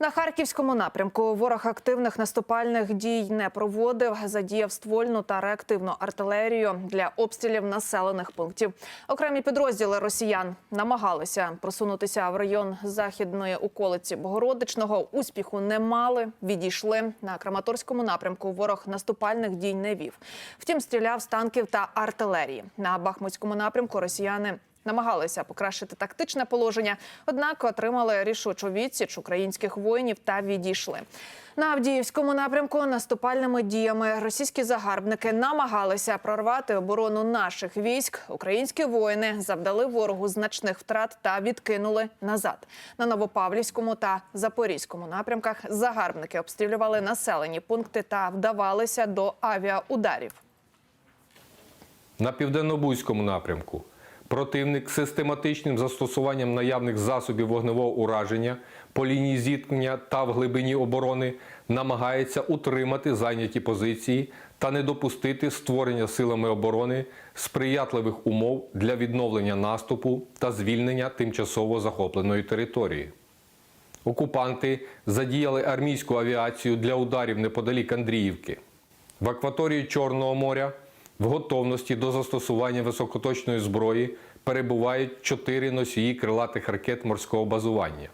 На харківському напрямку ворог активних наступальних дій не проводив. Задіяв ствольну та реактивну артилерію для обстрілів населених пунктів. Окремі підрозділи росіян намагалися просунутися в район західної околиці Богородичного. Успіху не мали. Відійшли на Краматорському напрямку. Ворог наступальних дій не вів. Втім, стріляв з танків та артилерії. На Бахмутському напрямку росіяни намагалися покращити тактичне положення, однак отримали рішучу відсіч українських воїнів та відійшли. На Авдіївському напрямку наступальними діями російські загарбники намагалися прорвати оборону наших військ. Українські воїни завдали ворогу значних втрат та відкинули назад. На Новопавлівському та Запорізькому напрямках загарбники обстрілювали населені пункти та вдавалися до авіаударів. На південнобузькому напрямку противник систематичним застосуванням наявних засобів вогневого ураження по лінії зіткнення та в глибині оборони намагається утримати зайняті позиції та не допустити створення силами оборони сприятливих умов для відновлення наступу та звільнення тимчасово захопленої території. Окупанти задіяли армійську авіацію для ударів неподалік Андріївки. В акваторії Чорного моря в готовності до застосування високоточної зброї перебувають чотири носії крилатих ракет морського базування.